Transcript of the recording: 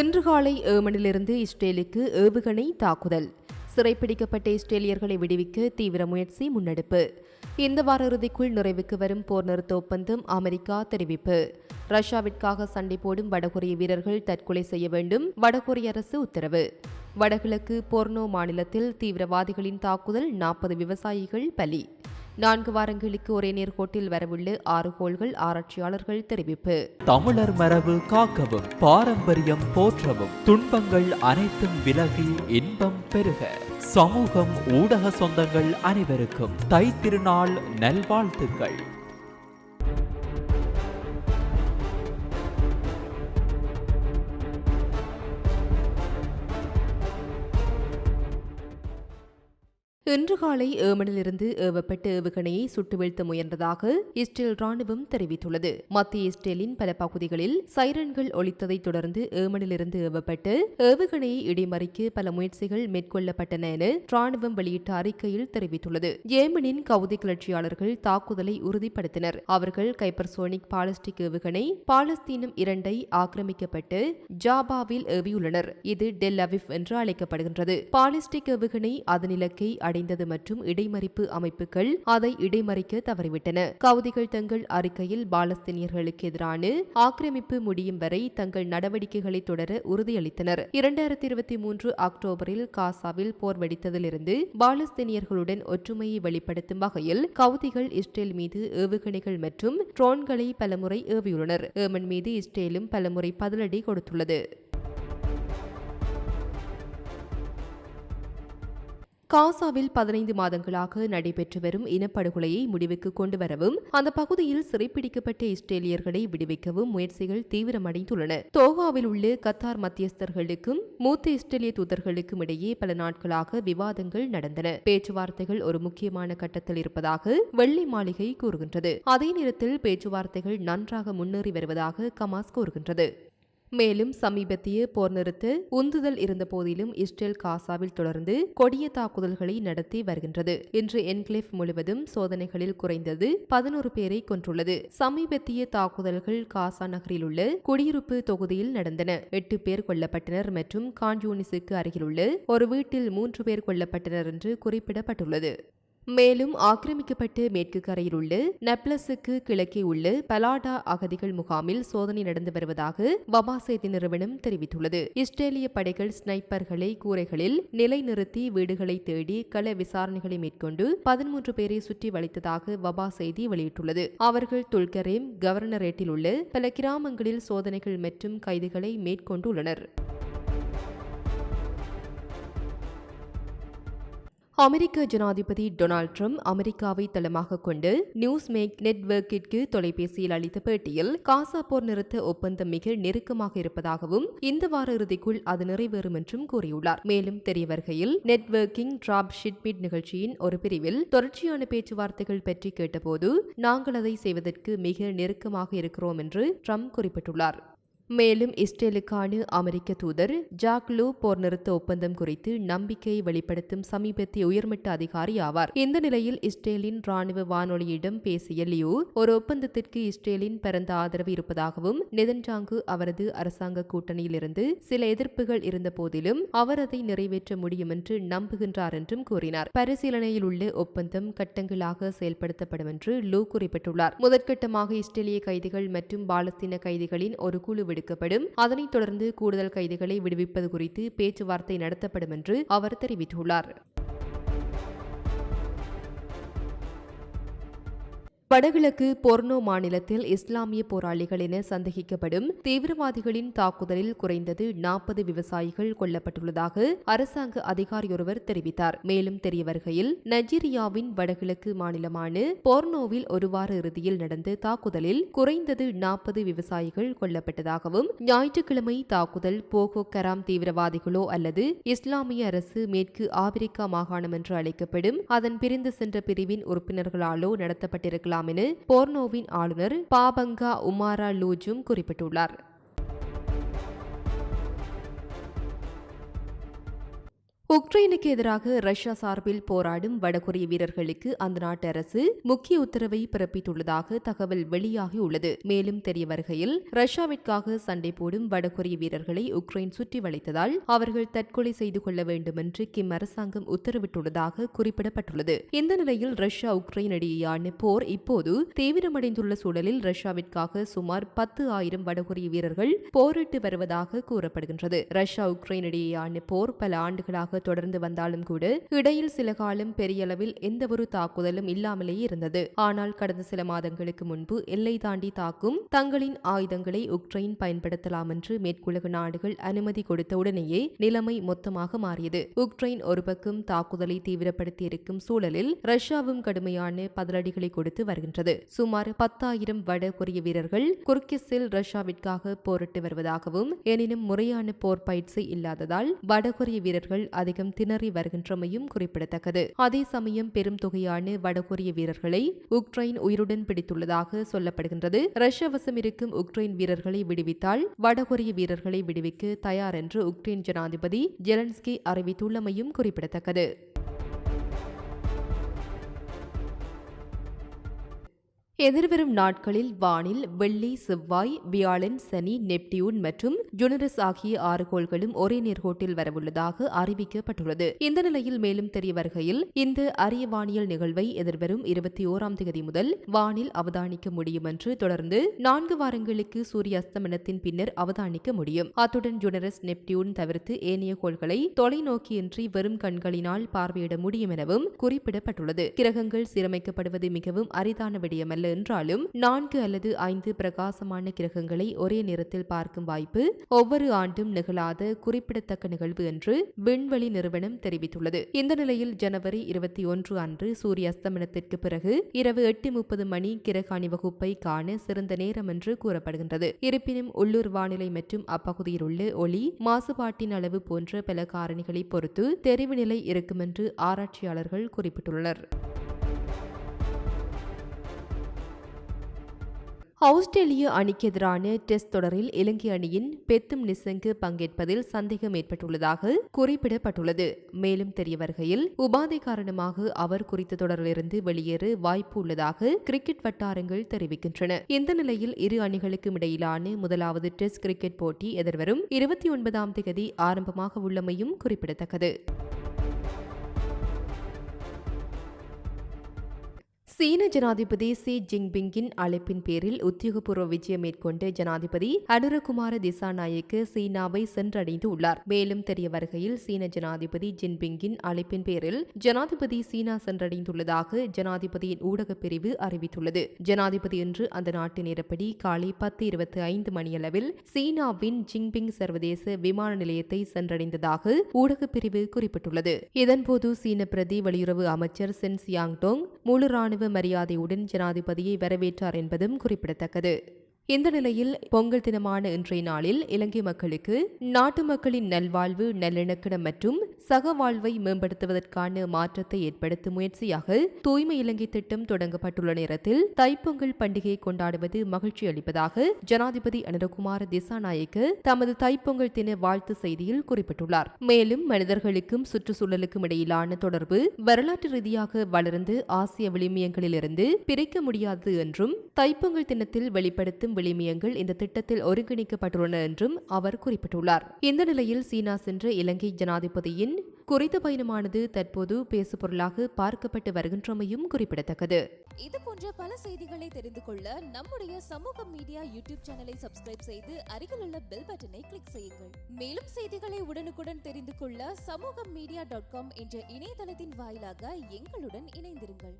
இன்று காலை ஏமனிலிருந்து இஸ்ரேலுக்கு ஏவுகணை தாக்குதல். சிறைப்பிடிக்கப்பட்ட இஸ்ரேலியர்களை விடுவிக்க தீவிர முயற்சி முன்னெடுப்பு. இந்த வார இறுதிக்குள் நிறைவுக்கு வரும் போர் நிறுத்த ஒப்பந்தம் அமெரிக்கா தெரிவிப்பு. ரஷ்யாவிற்காக சண்டை போடும் வடகொரிய வீரர்கள் தற்கொலை செய்ய வேண்டும் வடகொரிய அரசு உத்தரவு. வடகிழக்கு போர்னோ மாநிலத்தில் தீவிரவாதிகளின் தாக்குதல் நாற்பது விவசாயிகள் பலி. நான்கு வாரங்களுக்கு ஒரே நேர்கோட்டில் வரவுள்ள ஆறு கோள்கள் ஆராய்ச்சியாளர்கள் தெரிவிப்பு. தமிழர் மரபு காக்கவும் பாரம்பரியம் போற்றவும் துன்பங்கள் அனைத்தும் விலகி இன்பம் பெருக. சமூகம் ஊடக சொந்தங்கள் அனைவருக்கும் தை திருநாள் நல்வாழ்த்துக்கள். இன்று காலை ஏமனிலிருந்து ஏவப்பட்ட ஏவுகணையை சுட்டு வீழ்த்த முயன்றதாக இஸ்ரேல் ராணுவம் தெரிவித்துள்ளது. மத்திய இஸ்ரேலின் பல பகுதிகளில் சைரன்கள் ஒழித்ததைத் தொடர்ந்து ஏமனிலிருந்து ஏவப்பட்டு ஏவுகணையை இடைமறிக்க பல முயற்சிகள் மேற்கொள்ளப்பட்டன என ராணுவம் வெளியிட்ட அறிக்கையில் தெரிவித்துள்ளது. ஏமனின் கவுதி கிளர்ச்சியாளர்கள் தாக்குதலை உறுதிப்படுத்தினர். அவர்கள் கைப்பர்சோனிக் பாலிஸ்டிக் ஏவுகணை பாலஸ்தீனம் இரண்டை ஆக்கிரமிக்கப்பட்டு ஜாபாவில் ஏவியுள்ளனர். இது டெல் அவிஃப் என்று அழைக்கப்படுகின்றது. பாலிஸ்டிக் ஏவுகணை அதன் இலக்கை அடை அடைந்தது மற்றும் இடைமறிப்பு அமைப்புகள் அதை இடைமறிக்க தவறிவிட்டன. கவுதிகள் தங்கள் அறிக்கையில் பாலஸ்தீனியர்களுக்கு எதிரான ஆக்கிரமிப்பு முடியும் வரை தங்கள் நடவடிக்கைகளை தொடர உறுதியளித்தனர். இரண்டாயிரத்தி இருபத்தி மூன்று அக்டோபரில் காசாவில் போர் வெடித்ததிலிருந்து பாலஸ்தீனியர்களுடன் ஒற்றுமையை வெளிப்படுத்தும் வகையில் கவுதிகள் இஸ்ரேல் மீது ஏவுகணைகள் மற்றும் ட்ரோன்களை பலமுறை ஏவியுள்ளனர். ஏமன் மீது இஸ்ரேலும் பலமுறை பதிலடி கொடுத்துள்ளது. காசாவில் பதினைந்து மாதங்களாக நடைபெற்று வரும் இனப்படுகொலையை முடிவுக்கு கொண்டு வரவும் அந்த பகுதியில் சிறைப்பிடிக்கப்பட்ட இஸ்ரேலியர்களை விடுவிக்கவும் முயற்சிகள் தீவிரமடைந்துள்ளன. தோகாவில் உள்ள கத்தார் மத்தியஸ்தர்களுக்கும் மூத்த இஸ்ரேலிய தூதர்களுக்கும் இடையே பல நாட்களாக விவாதங்கள் நடந்தன. பேச்சுவார்த்தைகள் ஒரு முக்கியமான கட்டத்தில் இருப்பதாக வெள்ளை மாளிகை கூறுகின்றது. அதே நேரத்தில் பேச்சுவார்த்தைகள் நன்றாக முன்னேறி வருவதாக கமாஸ் கூறுகின்றது. மேலும் சமீபத்திய போர் நிறுத்த உந்துதல் இருந்த போதிலும் இஸ்ரேல் காசாவில் தொடர்ந்து கொடிய தாக்குதல்களை நடத்தி வருகின்றது. இன்று என்க்ளேவ் முழுவதும் சோதனைகளில் குறைந்தது பதினோரு பேரை கொன்றுள்ளது. சமீபத்திய தாக்குதல்கள் காசா நகரில் உள்ள குடியிருப்பு தொகுதியில் நடந்தன. எட்டு பேர் கொல்லப்பட்டனர் மற்றும் கான்யூனிஸுக்கு அருகிலுள்ள ஒரு வீட்டில் மூன்று பேர் கொல்லப்பட்டனர் என்று குறிப்பிடப்பட்டுள்ளது. மேலும் ஆக்கிரமிக்கப்பட்டு மேற்கு கரையில் உள்ள நெப்லஸுக்கு கிழக்கே உள்ள பலாடா அகதிகள் முகாமில் சோதனை நடந்து வருவதாக வபா செய்தி நிறுவனம் தெரிவித்துள்ளது. இஸ்ரேலிய படைகள் ஸ்னைப்பர்களை கூரைகளில் நிலைநிறுத்தி வீடுகளை தேடி கள விசாரணைகளை மேற்கொண்டு பதிமூன்று பேரை சுற்றி வளைத்ததாக வபா செய்தி வெளியிட்டுள்ளது. அவர்கள் துல்கரேம் கவர்னரேட்டில் உள்ள பல கிராமங்களில் சோதனைகள் மற்றும் கைதுகளை மேற்கொண்டுள்ளனர். அமெரிக்க ஜனாதிபதி டொனால்ட் ட்ரம்ப் அமெரிக்காவை தளமாக கொண்டு நியூஸ் மேக் நெட்வொர்க்கிற்கு தொலைபேசியில் அளித்த பேட்டியில் காசா போர் நிறுத்த ஒப்பந்தம் மிக நெருக்கமாக இருப்பதாகவும் இந்த வார இறுதிக்குள் அது நிறைவேறும் என்றும் கூறியுள்ளார். மேலும் தெரிய வருகையில் நெட்வொர்க்கிங் டிராப் ஷிட்மிட் நிகழ்ச்சியின் ஒரு பிரிவில் தொடர்ச்சியான பேச்சுவார்த்தைகள் பற்றி கேட்டபோது நாங்கள் அதை செய்வதற்கு மிக நெருக்கமாக இருக்கிறோம் என்று ட்ரம்ப் குறிப்பிட்டுள்ளார். மேலும் இஸ்ரேலுக்கான அமெரிக்க தூதர் ஜாக் லூ போர் நிறுத்த ஒப்பந்தம் குறித்து நம்பிக்கையை வெளிப்படுத்தும் சமீபத்திய உயர்மட்ட அதிகாரி ஆவார். இந்த நிலையில் இஸ்ரேலின் ராணுவ வானொலியிடம் பேசிய லியூ ஒரு ஒப்பந்தத்திற்கு இஸ்ரேலின் பரந்த ஆதரவு இருப்பதாகவும் நெதன்ஜாங்கு அவரது அரசாங்க கூட்டணியில் இருந்து சில எதிர்ப்புகள் இருந்த போதிலும் அவர் அதை நிறைவேற்ற முடியும் என்று நம்புகின்றார் என்றும் கூறினார். பரிசீலனையில் உள்ள ஒப்பந்தம் கட்டங்களாக செயல்படுத்தப்படும் என்று லூ குறிப்பிட்டுள்ளார். முதற்கட்டமாக இஸ்ரேலிய கைதிகள் மற்றும் பாலஸ்தீன கைதிகளின் ஒரு குழு எடுக்கப்படும். அதனைத் தொடர்ந்து கூடுதல் கைதிகளை விடுவிப்பது குறித்து பேச்சுவார்த்தை நடத்தப்படும் என்று அவர் தெரிவித்துள்ளார். வடகிழக்கு பொர்னோ மாநிலத்தில் இஸ்லாமிய போராளிகள் என சந்தேகிக்கப்படும் தீவிரவாதிகளின் தாக்குதலில் குறைந்தது நாற்பது விவசாயிகள் கொல்லப்பட்டுள்ளதாக அரசாங்க அதிகாரியொருவர் தெரிவித்தார். மேலும் தெரிய வருகையில் நைஜீரியாவின் வடகிழக்கு மாநிலமான போர்னோவில் ஒரு வார இறுதியில் நடந்த தாக்குதலில் குறைந்தது நாற்பது விவசாயிகள் கொல்லப்பட்டதாகவும் ஞாயிற்றுக்கிழமை தாக்குதல் போகோ கராம் தீவிரவாதிகளோ அல்லது இஸ்லாமிய அரசு மேற்கு ஆப்பிரிக்கா மாகாணம் என்று அழைக்கப்படும் அதன் பிரிந்து சென்ற பிரிவின் உறுப்பினர்களாலோ நடத்தப்பட்டிருக்கலாம். என போர்னோவின் ஆளுநர் பாபங்கா உமாரா லூஜும் குறிப்பிட்டுள்ளார். உக்ரைனுக்கு எதிராக ரஷ்யா சார்பில் போராடும் வடகொரிய வீரர்களுக்கு அந்த நாட்டு அரசு முக்கிய உத்தரவை பிறப்பித்துள்ளதாக தகவல் வெளியாகியுள்ளது மேலும் தெரிய வருகையில் ரஷ்யாவிற்காக சண்டை போடும் வடகொரிய வீரர்களை உக்ரைன் சுற்றி வளைத்ததால் அவர்கள் தற்கொலை செய்து கொள்ள வேண்டும் என்று கிம் அரசாங்கம் உத்தரவிட்டுள்ளதாக குறிப்பிடப்பட்டுள்ளது. இந்த நிலையில் ரஷ்யா உக்ரைன் இடையேயான போர் இப்போது தீவிரமடைந்துள்ள சூழலில் ரஷ்யாவிற்காக சுமார் பத்து ஆயிரம் வடகொரிய வீரர்கள் போரிட்டு வருவதாக கூறப்படுகின்றது. ரஷ்யா உக்ரைன் இடையேயான போர் பல ஆண்டுகளாக தொடர்ந்து வந்தாலும் கூட இடையில் சில காலம் பெரியளவில் எந்தவொரு தாக்குதலும் இல்லாமலேயே இருந்தது. ஆனால் கடந்த சில மாதங்களுக்கு முன்பு எல்லை தாண்டி தாக்கும் தங்களின் ஆயுதங்களை உக்ரைன் பயன்படுத்தலாம் என்று மேற்குலக நாடுகள் அனுமதி கொடுத்த உடனேயே நிலைமை மொத்தமாக மாறியது. உக்ரைன் ஒரு பக்கம் தாக்குதலை தீவிரப்படுத்தி இருக்கும் சூழலில் ரஷ்யாவும் கடுமையான பதிலடிகளை கொடுத்து வருகின்றது. சுமார் பத்தாயிரம் வட கொரிய வீரர்கள் குர்கிஸில் ரஷ்யாவிற்காக போரிட்டு வருவதாகவும் எனினும் முறையான போர் பயிற்சி இல்லாததால் வடகொரிய வீரர்கள் அதிகம் திணறி வருகின்றமையும் குறிப்பிடத்தக்கது. அதே சமயம் பெரும் தொகையான வடகொரிய வீரர்களை உக்ரைன் உயிருடன் பிடித்துள்ளதாக சொல்லப்படுகின்றது. ரஷ்ய வசம் இருக்கும் உக்ரைன் வீரர்களை விடுவித்தால் வடகொரிய வீரர்களை விடுவிக்க தயார் என்று உக்ரைன் ஜனாதிபதி ஜெலன்ஸ்கி அறிவித்துள்ளமையும் குறிப்பிடத்தக்கது. எதிர்வரும் நாட்களில் வானில் வெள்ளி செவ்வாய் வியாழன் சனி நெப்டியூன் மற்றும் ஜுனரஸ் ஆகிய ஆறு கோள்களும் ஒரே நேர்கோட்டில் வரவுள்ளதாக அறிவிக்கப்பட்டுள்ளது. இந்த நிலையில் மேலும் தெரிய வருகையில் இந்த அரிய வானியல் நிகழ்வை எதிர்வரும் இருபத்தி ஓராம் தேதி முதல் வானில் அவதானிக்க முடியும் என்று தொடர்ந்து நான்கு வாரங்களுக்கு சூரிய அஸ்தமனத்தின் பின்னர் அவதானிக்க முடியும். அத்துடன் ஜுனரஸ் நெப்டியூன் தவிர்த்து ஏனைய கோள்களை தொலைநோக்கியின்றி வெறும் கண்களினால் பார்வையிட முடியும் எனவும் குறிப்பிடப்பட்டுள்ளது. கிரகங்கள் சீரமைக்கப்படுவது மிகவும் அரிதான விடயமல்ல என்றாலும் நான்கு அல்லது ஐந்து பிரகாசமான கிரகங்களை ஒரே நேரத்தில் பார்க்கும் வாய்ப்பு ஒவ்வொரு ஆண்டும் நிகழாத குறிப்பிடத்தக்க நிகழ்வு என்று விண்வெளி நிறுவனம் தெரிவித்துள்ளது. இந்த நிலையில் ஜனவரி இருபத்தி ஒன்று அன்று சூரிய அஸ்தமனத்திற்கு பிறகு இரவு எட்டு முப்பது மணி கிரக அணிவகுப்பை காண சிறந்த நேரம் என்று கூறப்படுகின்றது. இருப்பினும் உள்ளூர் வானிலை மற்றும் அப்பகுதியில் உள்ள ஒளி மாசுபாட்டின் அளவு போன்ற பல காரணிகளை பொறுத்து தெரிவு நிலை இருக்கும் என்று ஆராய்ச்சியாளர்கள் குறிப்பிட்டுள்ளனர். ஆஸ்திரேலிய அணிக்கு எதிரான டெஸ்ட் தொடரில் இலங்கை அணியின் பெத்தும் நிசங்கு பங்கேற்பதில் சந்தேகம் ஏற்பட்டுள்ளதாக குறிப்பிடப்பட்டுள்ளது. மேலும் தெரிய வருகையில் உபாதை காரணமாக அவர் குறித்த தொடரிலிருந்து வெளியேற வாய்ப்பு உள்ளதாக கிரிக்கெட் வட்டாரங்கள் தெரிவிக்கின்றன. இந்த நிலையில் இரு அணிகளுக்கும் இடையிலான முதலாவது டெஸ்ட் கிரிக்கெட் போட்டி எதிர்வரும் இருபத்தி ஒன்பதாம் தேதி ஆரம்பமாக உள்ளமையும் குறிப்பிடத்தக்கது. சீன ஜனாதிபதி சி ஜின்பிங்கின் அழைப்பின் பேரில் உத்தியோகபூர்வ விஜயம் மேற்கொண்ட ஜனாதிபதி அனுரகுமார திசாநாயக்கு சீனாவை சென்றடைந்து உள்ளார் மேலும் தெரிய வருகையில் சீன ஜனாதிபதி ஜின்பிங்கின் அழைப்பின் பேரில் ஜனாதிபதி சீனா சென்றடைந்துள்ளதாக ஜனாதிபதியின் ஊடகப் பிரிவு அறிவித்துள்ளது. ஜனாதிபதி இன்று அந்த நாட்டு நேரப்படி காலை பத்து இருபத்தி ஐந்து மணியளவில் சீனாவின் ஜிங்பிங் சர்வதேச விமான நிலையத்தை சென்றடைந்ததாக ஊடகப் பிரிவு குறிப்பிட்டுள்ளது. இதன்போது சீன பிரதி வெளியுறவு அமைச்சர் சென் சியாங்டோங் முழு ராணுவ மரியாதையுடன் ஜனாதிபதியை வரவேற்றார் என்பதும் குறிப்பிடத்தக்கது. இந்த நிலையில் பொங்கல் தினமான இன்றைய நாளில் இலங்கை மக்களுக்கு நாட்டு மக்களின் நல்வாழ்வு நல்லிணக்கணம் மற்றும் சக வாழ்வை மேம்படுத்துவதற்கான மாற்றத்தை ஏற்படுத்தும் முயற்சியாக தூய்மை இலங்கை திட்டம் தொடங்கப்பட்டுள்ள நேரத்தில் தைப்பொங்கல் பண்டிகையை கொண்டாடுவது மகிழ்ச்சி அளிப்பதாக ஜனாதிபதி அனுரகுமார திசாநாயக்க தமது தைப்பொங்கல் தின வாழ்த்து செய்தியில் குறிப்பிட்டுள்ளார். மேலும் மனிதர்களுக்கும் சுற்றுச்சூழலுக்கும் இடையிலான தொடர்பு வரலாற்று ரீதியாக வளர்ந்து ஆசிய விளிமியங்களிலிருந்து பிரிக்க முடியாது என்றும் தைப்பொங்கல் தினத்தில் வெளிப்படுத்தும் விளிமியங்கள் இந்த திட்டத்தில் ஒருங்கிணைக்கப்பட்டுள்ளன என்றும் அவர் குறிப்பிட்டுள்ளார். இந்த நிலையில் சீனா சென்ற இலங்கை ஜனாதிபதியின் குறித்த பயணமானது தற்போது பேசுபொருளாக பார்க்கப்பட்டு வருகின்றமையும் குறிப்பிடத்தக்கது. இது போன்ற பல செய்திகளை தெரிந்து கொள்ள நம்முடைய சமூக மீடியா யூடியூப் சேனலை சப்ஸ்கிரைப் செய்து அருகில் உள்ள பெல் பட்டனை கிளிக் செய்யுங்கள். மேலும் செய்திகளை உடனுக்குடன் தெரிந்து கொள்ள சமூக மீடியா டாட் காம் என்ற இணையதளத்தின் வாயிலாக எங்களுடன் இணைந்திருங்கள்.